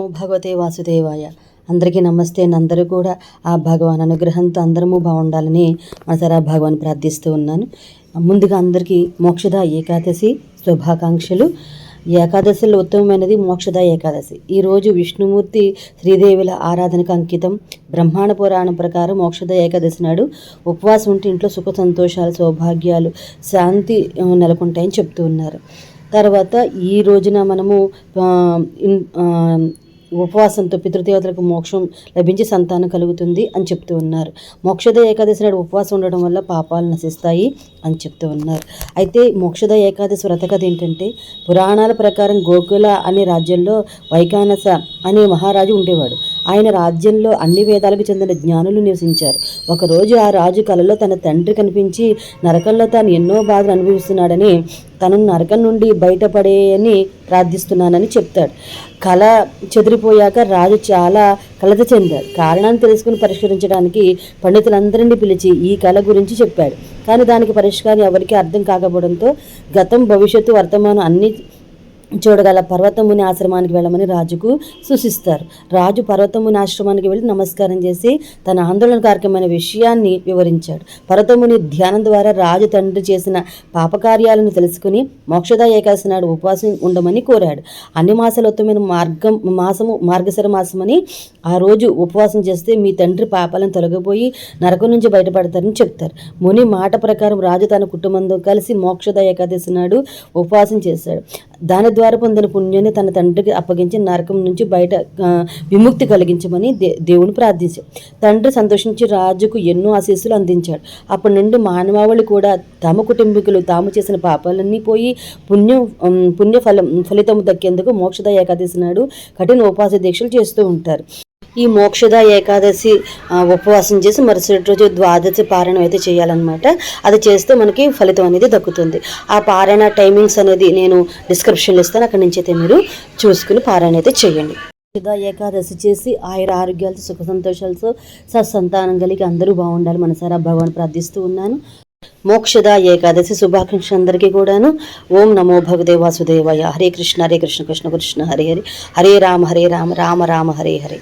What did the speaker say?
ఓ భగవతే వాసుదేవాయ. అందరికీ నమస్తే అందరూ కూడా ఆ భగవాన్ అనుగ్రహంతో అందరము బాగుండాలని మనసారా భగవాన్ ప్రార్థిస్తూ ఉన్నాను. ముందుగా అందరికీ మోక్షద ఏకాదశి శుభాకాంక్షలు. ఏకాదశిలో ఉత్తమమైనది మోక్షద ఏకాదశి. ఈరోజు విష్ణుమూర్తి శ్రీదేవుల ఆరాధనకు అంకితం. బ్రహ్మాండ పురాణం ప్రకారం మోక్షద ఏకాదశి నాడు ఉపవాసం ఉంటే ఇంట్లో సుఖ సంతోషాలు సౌభాగ్యాలు శాంతి నెలకొంటాయని చెప్తూ ఉన్నారు. తర్వాత ఈ రోజున మనము ఉపవాసంతో పితృదేవతలకు మోక్షం లభించి సంతానం కలుగుతుంది అని చెప్తూ ఉన్నారు. మోక్షద ఏకాదశి నాడు ఉపవాసం ఉండడం వల్ల పాపాలు నశిస్తాయి అని చెప్తూ ఉన్నారు. అయితే మోక్షద ఏకాదశి వ్రత కథ ఏంటంటే పురాణాల ప్రకారం గోకుల అనే రాజ్యంలో వైకానస అనే మహారాజు ఉండేవాడు. ఆయన రాజ్యంలో అన్ని వేదాలకు చెందిన జ్ఞానులు నివసించారు. ఒకరోజు ఆ రాజు కలలో తన తండ్రి కనిపించి నరకంలో తాను ఎన్నో బాధలు అనుభవిస్తున్నాడని తనను నరకం నుండి బయటపడేయని ప్రార్థిస్తున్నానని చెప్తాడు. కళ చెదిరిపోయాక రాజు చాలా కలత చెందాడు. కారణాన్ని తెలుసుకుని పరిష్కరించడానికి పండితులందరినీ పిలిచి ఈ కళ గురించి చెప్పాడు. కానీ దానికి పరిష్కారం ఎవరికీ అర్థం కాకపోవడంతో గతం భవిష్యత్తు వర్తమానం అన్ని చూడగల పర్వతముని ఆశ్రమానికి వెళ్ళమని రాజుకు సూచిస్తారు. రాజు పర్వతముని ఆశ్రమానికి వెళ్ళి నమస్కారం చేసి తన ఆందోళనకారకమైన విషయాన్ని వివరించాడు. పర్వతముని ధ్యానం ద్వారా రాజు తండ్రి చేసిన పాపకార్యాలను తెలుసుకుని మోక్షద ఏకాదశి నాడు ఉపవాసం ఉండమని కోరాడు. అన్ని మాసాలు ఉత్తమైన మార్గం మాసము మార్గశర మాసమని ఆ రోజు ఉపవాసం చేస్తే మీ తండ్రి పాపాలను తొలగిపోయి నరకం నుంచి బయటపడతారని చెప్తారు. ముని మాట ప్రకారం రాజు తన కుటుంబంతో కలిసి మోక్షద ఏకాదశి నాడు ఉపవాసం చేశాడు. దాని ద్వారా పొందిన పుణ్యాన్ని తన తండ్రికి అప్పగించి నరకం నుంచి బయట విముక్తి కలిగించమని దే దేవుని ప్రార్థించాడు. తండ్రి సంతోషించి రాజుకు ఎన్నో ఆశీస్సులు అందించాడు. అప్పటి నుండి మానవాళి కూడా తమ కుటుంబీకులు తాము చేసిన పాపాలన్నీ పోయి పుణ్యం పుణ్య ఫలం ఫలితం దక్కేందుకు మోక్షద ఏకాదశి నాడు కఠిన ఉపాస దీక్షలు చేస్తూ ఉంటారు. ఈ మోక్షద ఏకాదశి ఉపవాసం చేసి మరుసటి రోజు ద్వాదశి పారాయణం అయితే చేయాలన్నమాట. అది చేస్తే మనకి ఫలితం అనేది దక్కుతుంది. ఆ పారాయణ టైమింగ్స్ అనేది నేను డిస్క్రిప్షన్లో ఇస్తాను. అక్కడి నుంచి అయితే మీరు చూసుకుని పారాయణ అయితే చేయండి. మోక్షద ఏకాదశి చేసి ఆయుర ఆరోగ్యాలతో సుఖ సంతోషాలతో సత్సంతానం కలిగి అందరూ బాగుండాలి మనసారా భగవాన్ ప్రార్థిస్తూ ఉన్నాను. మోక్షద ఏకాదశి శుభాకాంక్ష అందరికీ కూడాను. ఓం నమో భగదే వాసుదేవాయ. హరే కృష్ణ హరే కృష్ణ కృష్ణ కృష్ణ హరే హరే. హరే రామ హరే రామ రామ రామ హరే హరే.